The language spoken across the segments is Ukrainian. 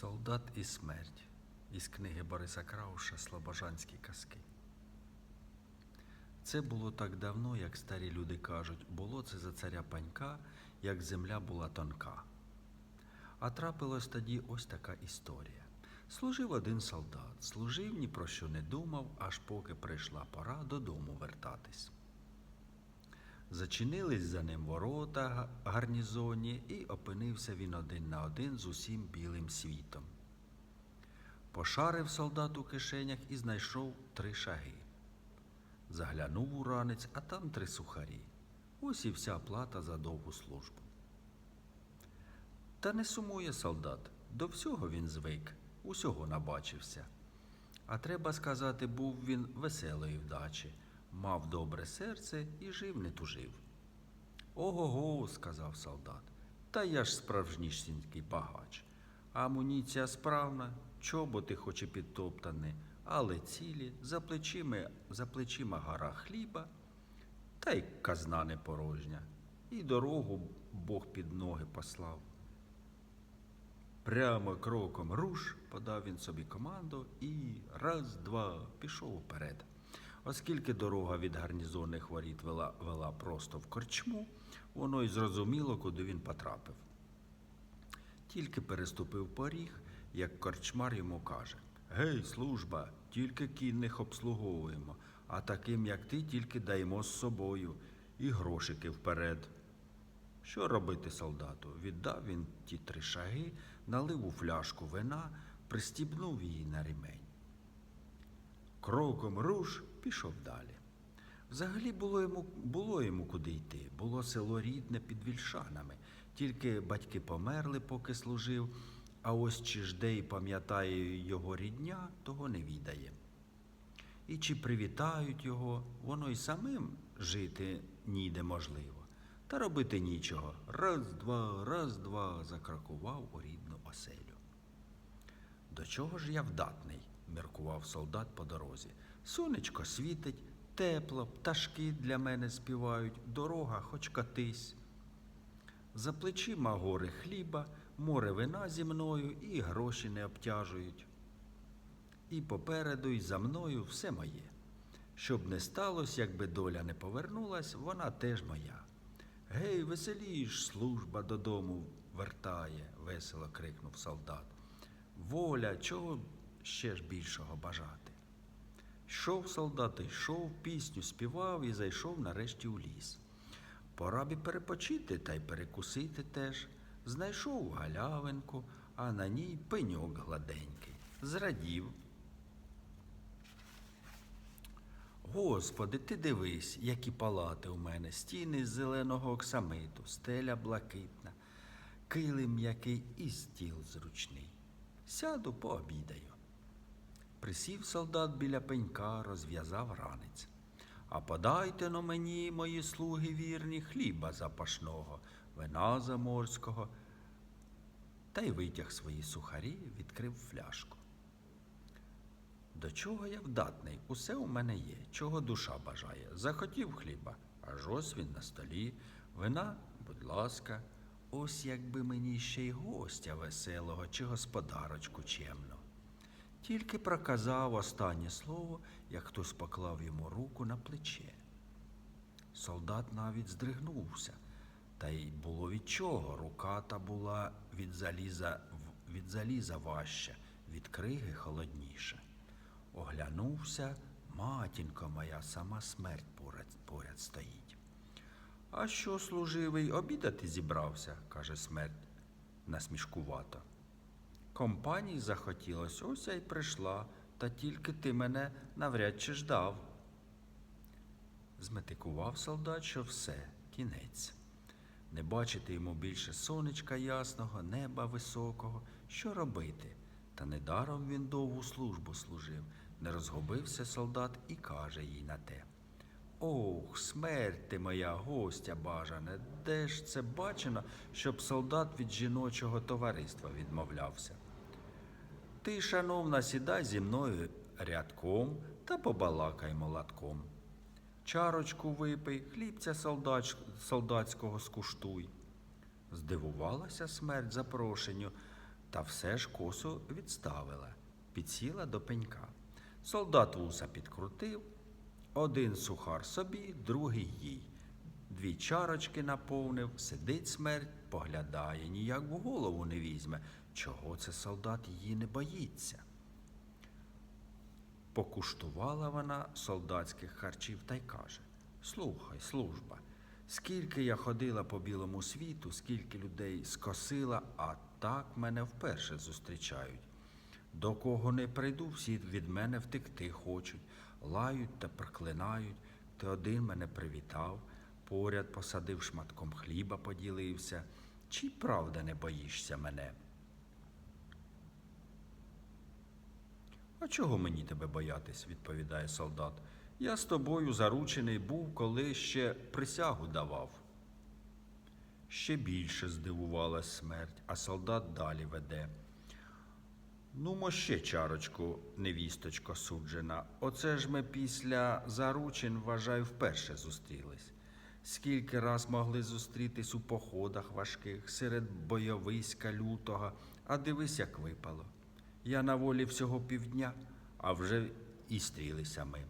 Солдат і смерть із книги Бориса Крауша Слобожанські казки. Це було так давно, як старі люди кажуть, було це за царя панька, як земля була тонка. А трапилось тоді ось така історія. Служив один солдат, служив ні про що не думав, аж поки прийшла пора додому вертатись. Зачинились за ним ворота гарнізоні, і опинився він один на один з усім білим світом. Пошарив солдат у кишенях і знайшов три шаги. Заглянув у ранець, а там три сухарі. Ось і вся плата за довгу службу. Та не сумує солдат, до всього він звик, усього набачився. А треба сказати, був він веселої вдачі, мав добре серце і жив не тужив. Ого-го, сказав солдат, та я ж справжнісінький багач. Амуніція справна, чоботи хоч і підтоптані, але цілі, за плечима, за плечима гора хліба, та й казна не порожня, і дорогу Бог під ноги послав. Прямо кроком руш, подав він собі команду і раз, два пішов уперед. Оскільки дорога від гарнізонних воріт вела, вела просто в корчму, воно й зрозуміло, куди він потрапив. Тільки переступив поріг, як корчмар йому каже: Гей, служба, тільки кінних обслуговуємо, а таким, як ти, тільки даємо з собою і грошики вперед. Що робити солдату? Віддав він ті три шаги, налив у фляжку вина, пристібнув її на ремень. Кроком руш пішов далі. Взагалі було йому, було йому куди йти. Було село рідне під вільшанами. Тільки батьки померли, поки служив, а ось чи жде і пам'ятає його рідня, того не відає. І чи привітають його, воно й самим жити ніде можливо. Та робити нічого. Раз, два, раз, два закрокував у рідну оселю. До чого ж я вдатний? міркував солдат по дорозі. Сонечко світить, тепло, пташки для мене співають, дорога хоч катись. За плечима гори хліба, море вина зі мною і гроші не обтяжують. І попереду, і за мною все моє. Щоб не сталося, якби доля не повернулась, вона теж моя. Гей, веселіш, служба додому вертає, весело крикнув солдат. Воля, чого ще ж більшого бажати? Йшов солдат, йшов, пісню співав і зайшов нарешті у ліс. Пора б перепочити та й перекусити теж. Знайшов галявинку, а на ній пеньок гладенький. Зрадів. Господи, ти дивись, які палати у мене, стіни з зеленого оксамиту, стеля блакитна, килим м'який і стіл зручний. Сяду, пообідаю. Присів солдат біля пенька, розв'язав ранець. А подайте но мені, мої слуги вірні, хліба запашного, вина заморського. Та й витяг свої сухарі, відкрив фляжку. До чого я вдатний? Усе у мене є, чого душа бажає. Захотів хліба, аж ось він на столі. Вина, будь ласка, ось якби мені ще й гостя веселого чи господарочку чемно. Тільки проказав останнє слово, як хтось поклав йому руку на плече. Солдат навіть здригнувся, та й було від чого. Рука та була від заліза, від заліза важча, від криги холодніша. Оглянувся, матінко моя, сама смерть поряд, поряд стоїть. А що, служивий, обідати зібрався, каже смерть насмішкувато. Компанії захотілось, ось я й прийшла, та тільки ти мене навряд чи ждав. Зметикував солдат, що все, кінець. Не бачити йому більше сонечка ясного, неба високого. Що робити? Та недаром він довгу службу служив. Не розгубився солдат і каже їй на те. Ох, смерть ти моя гостя бажане, де ж це бачено, щоб солдат від жіночого товариства відмовлявся? Ти, шановна, сідай зі мною рядком та побалакай молотком. Чарочку випий, хлібця солдач... солдатського скуштуй. Здивувалася смерть запрошенню, та все ж косу відставила, підсіла до пенька. Солдат вуса підкрутив, один сухар собі, другий їй. Дві чарочки наповнив, сидить смерть, поглядає, ніяк в голову не візьме. Чого це солдат її не боїться? Покуштувала вона солдатських харчів та й каже: Слухай, служба, скільки я ходила по білому світу, скільки людей скосила, а так мене вперше зустрічають. До кого не прийду, всі від мене втекти хочуть, лають та проклинають. Ти один мене привітав, поряд посадив шматком хліба, поділився. Чи правда не боїшся мене? А чого мені тебе боятись? відповідає солдат. Я з тобою заручений був, коли ще присягу давав. Ще більше здивувалась смерть, а солдат далі веде. Ну, мо ще чарочку, невісточко суджена. Оце ж ми після заручин, вважаю, вперше зустрілись. Скільки раз могли зустрітись у походах важких, серед бойовиська лютого, а дивись, як випало. Я на волі всього півдня, а вже і стрілися ми.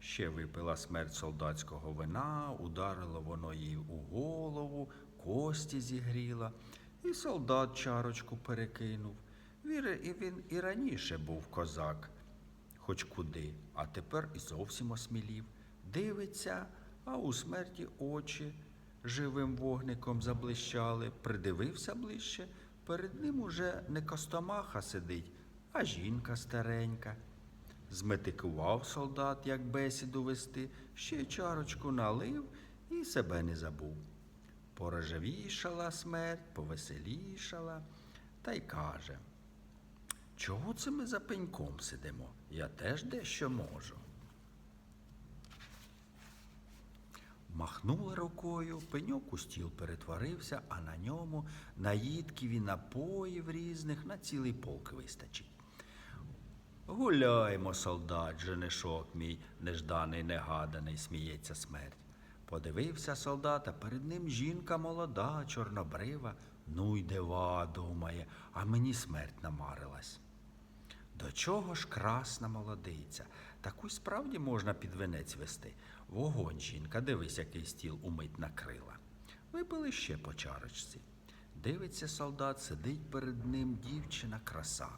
Ще випила смерть солдатського вина, ударило воно їй у голову, кості зігріла, і солдат чарочку перекинув. Віри, і він і раніше був козак, хоч куди, а тепер і зовсім осмілів. Дивиться, а у смерті очі живим вогником заблищали, придивився ближче. Перед ним уже не костомаха сидить, а жінка старенька. Зметикував солдат, як бесіду вести, ще чарочку налив і себе не забув. Порожевішала смерть, повеселішала, та й каже. Чого це ми за пеньком сидимо? Я теж дещо можу. Махнула рукою, пеньок у стіл перетворився, а на ньому наїдків і напоїв різних на цілий полк вистачить. Гуляймо, солдат, женишок мій, нежданий, негаданий, сміється смерть. Подивився солдат, а перед ним жінка молода, чорнобрива. Ну й дива, думає, а мені смерть намарилась. До чого ж красна молодиця? Таку й справді можна під венець вести. Вогонь, жінка, дивись, який стіл умить накрила. Випили ще по чарочці. Дивиться солдат, сидить перед ним дівчина краса.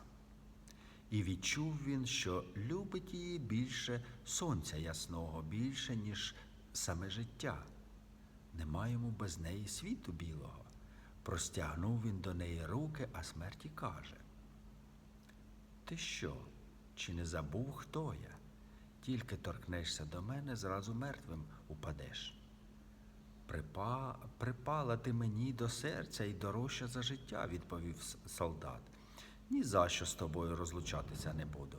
І відчув він, що любить її більше сонця ясного, більше, ніж саме життя. Нема йому без неї світу білого. Простягнув він до неї руки, а смерті каже. Ти що, чи не забув, хто я? Тільки торкнешся до мене, зразу мертвим упадеш. Припа... Припала ти мені до серця і дорожча за життя, відповів солдат. Ні за що з тобою розлучатися не буду.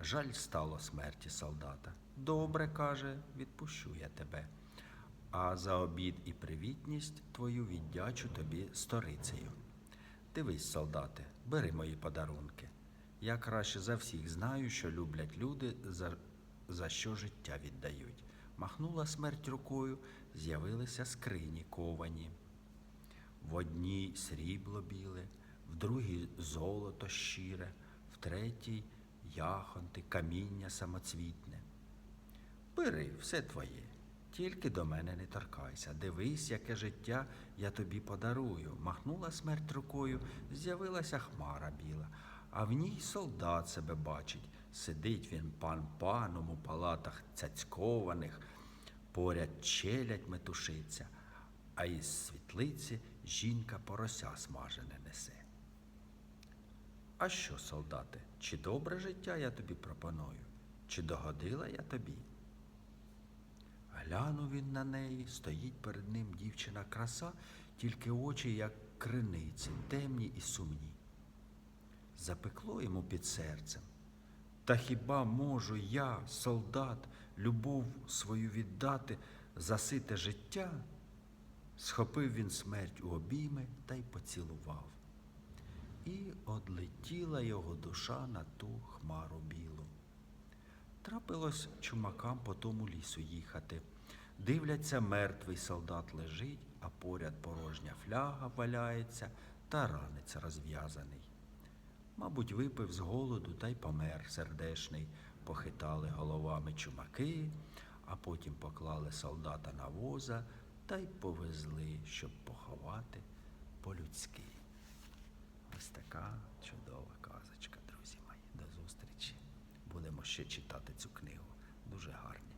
Жаль стало смерті солдата. Добре, каже, відпущу я тебе. А за обід і привітність твою віддячу тобі сторицею. Дивись, солдати, бери мої подарунки. Я краще за всіх знаю, що люблять люди, за, за що життя віддають. Махнула смерть рукою, з'явилися скрині ковані. В одній срібло біле, в другій золото щире, в третій яхонти, каміння самоцвітне. Бери все твоє, тільки до мене не торкайся. Дивись, яке життя я тобі подарую. Махнула смерть рукою, з'явилася хмара біла, а в ній солдат себе бачить. Сидить він пан паном у палатах цяцькованих, поряд челядь метушиться, а із світлиці жінка порося смажене несе. А що, солдати, чи добре життя я тобі пропоную, чи догодила я тобі? Глянув він на неї, стоїть перед ним дівчина краса, тільки очі, як криниці, темні і сумні. Запекло йому під серцем. Та хіба можу я, солдат, любов свою віддати за сите життя? Схопив він смерть у обійми та й поцілував. І одлетіла його душа на ту хмару білу. Трапилось чумакам по тому лісу їхати. Дивляться, мертвий солдат лежить, а поряд порожня фляга валяється, та ранець розв'язаний. Мабуть, випив з голоду та й помер сердешний. Похитали головами чумаки, а потім поклали солдата на воза та й повезли, щоб поховати по-людськи. Ось така чудова казочка, друзі мої. До зустрічі. Будемо ще читати цю книгу. Дуже гарні.